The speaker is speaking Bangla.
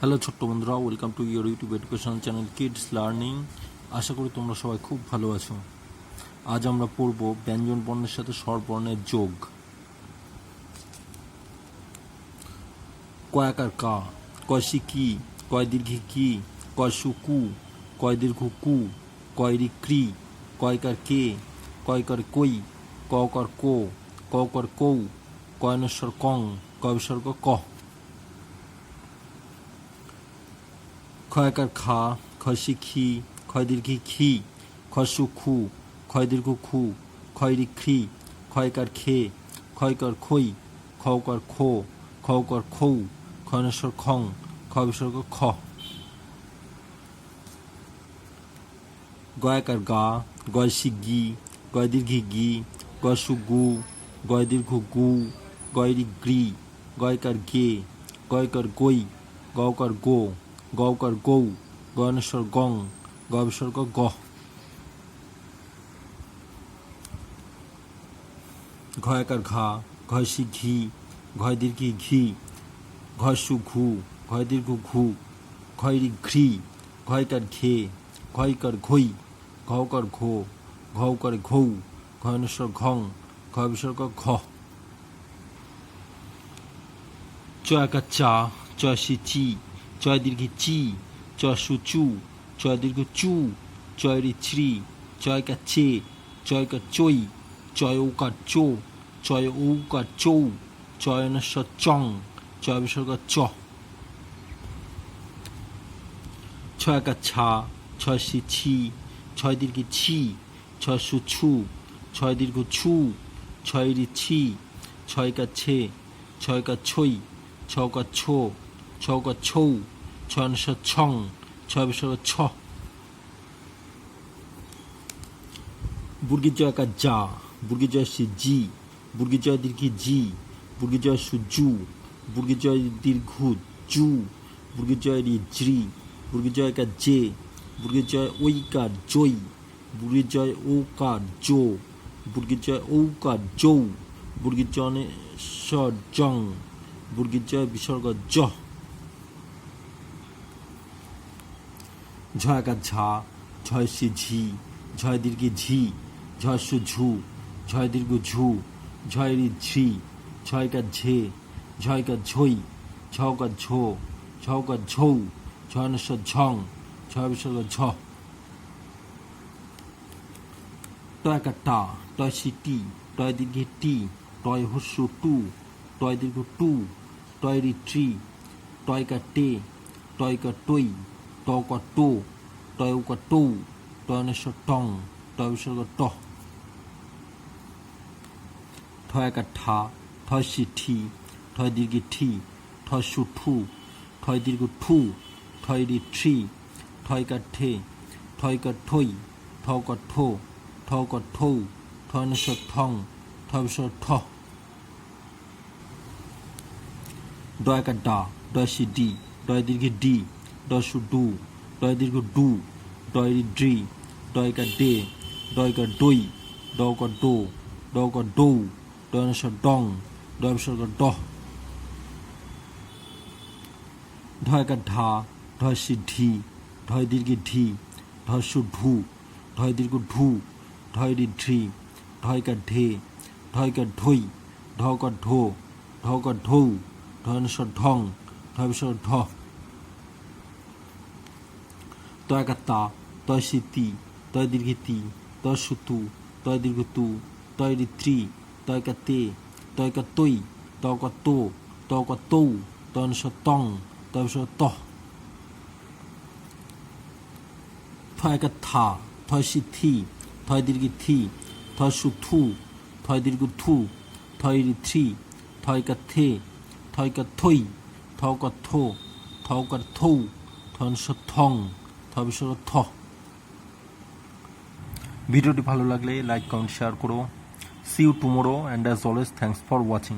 হ্যালো ছোট্ট বন্ধুরা welcome to your YouTube education channel kids learning আশা করি তোমরা সবাই খুব ভালো আছো। আজ আমরা পড়ব ব্যঞ্জন বর্ণের সাথে স্বরবর্ণের যোগ। কয়াকার কা? কয়সি কি কয় দীর্ঘি কি? কয়সু কু কয় দীর্ঘ কু? কয়রি ক্রি কয়কার কে কয়কার কই? ককর কো? ককর কৌ? কয়নেশ্বর কং? কয় বিসর্গ ক খয়কার খা খসি খি খয় দীর্ঘি খি খসু খু খয় দীর্ঘ খু খয়রি খ্রি খয়কার খে খয়কার খই খৌকার খো খৌকার খৌ খয়নেশ্বর খং খ বিসর্গ খ গয়াকার গা গয়সি গি গয় দীর্ঘি গি গসু গু গয় দীর্ঘ গু গয়রি গ্রি গয়কার গে গয়কার গই গৌকার গো গৌকার গৌ গয়নেশ্বর গং গ বিসর্গ গ ঘয়াকার ঘা, ঘয়সি ঘি ঘয় দীর্ঘি ঘি, ঘয়সু ঘু ঘয় দীর্ঘ ঘু, ঘয়রি ঘ্রি, ঘয়কার ঘে, ঘয়কার ঘই ঘৌকার ঘো ঘৌকার ঘৌ ঘয়নেশ্বর ঘং ঘ বিসর্গ ঘ চয়াকার চা, চয়সি চি চয় দীর্ঘি চি চয়সু চু চয় দীর্ঘ চু চয়রি শ্রী চয়কা চে চয়কা চই চয় ঔকার চো চয় ঔকার চৌ চয়নেশ্বর চং চয় বিসর্গ চ। ছয়কা ছা, ছয় সি ছি, ছয় দীর্ঘি ছি, ছয় সু ছু ছয় দীর্ঘ ছু ছয় রি ছি, ছয় ছয়কা ছে ছয়কা ছই ছকা ছো ছকা ছৌ ছয়নেশ্বর ছং ছয় বিসর্গ ছ বুর্গি জয়কা যা বুর্গি জয় সি জি বুর্গি জয় দীর্ঘি জি বুর্গি জয় সু জু বুর্গি জয় দীর্ঘ জু বুর্গি জয় রি জ্রি বুর্গি জয়কা জে বুর্গি জয় ঐকার জই বুর্গি জয় ঔকার জো বুর্গি জয় ঔকার জৌ বুর্গি জয় স জং বুর্গি জয় বিসর্গ জ ঝয়াকা ঝা, ঝয় সি ঝি, ঝয় দীর্ঘি ঝি, ঝয় সু ঝু, ঝয় দীর্ঘ ঝু, ঝয় রি ঝি ঝয়কা ঝে ঝয়কা ঝই ঝকা ঝো ঝকা ঝৌ ঝয়নেশ্বর ঝং ছয় বিসর্গ ঝ। টয়কা টা, টয় সি টি, টয় দীর্ঘে টি, টয় হস্য টু, টয় দীর্ঘ টু, টয় রি ট্রি টয়কা টে টয়কা টই। টকা টো টয়কা টৌ টয়নেশ্বর টং টয় বিসর্গ ট ঠয়কা ঠা ঠয় সি ঠি ঠয় দীর্ঘে ঠি ঠয় সু ঠু ঠয় দীর্ঘ ঠু ঠয় রি ট্রি ঠয়কা ঠে ঠয়কা ঠই ঠকা ঠো ঠকা ঠৌ ঠয়নেশ্বর ঠং ঠয় বিসর্গ ঠ ডয়কা ডা ডয় সি ডি ডয় দীর্ঘে ডি ডয় সু ডু, ডয় দীর্ঘ ডু, ডয় ড্রি ডয়কা ডে ডয়কা ডই ডকা ডো ডকা ডৌ ডয়নেশ্বর ডং, ডয় বিসর্গ ড ঢয়কা ঢা ঢয় সি ঢি ঢয় দীর্ঘে ঢি ঢয় সু ঢু ঢয় দীর্ঘ ঢু ঢয় রি ঢ্রি ঢয়কা ঢে ঢয়কা ঢই ঢকা ঢো ঢৌ ঢয়নেশ্বর ঢং ঢয় বিসর্গ ঢ তয়কা তা তয় সি তি তয় দীর্ঘে তি তয় সু তু তয় দীর্ঘ তু তয় ত্রি তয়কা তে তয়কা তৈ তকা তো তকা তৌ তয়নেশ্বর তং তয় বিসর্গ ত থয়কা থা থয় সি থি থয় দীর্ঘি থি থয় সু থু থয় দীর্ঘ থু থয় থ্রি থয়কা থে থয়কা থই থকা থো থকা থৌ থয়নেশ্বর থং বিসর্গ থ। ভিডিওটি ভালো লাগলে লাইক কমেন্ট শেয়ার করো। See you tomorrow and as always thanks for watching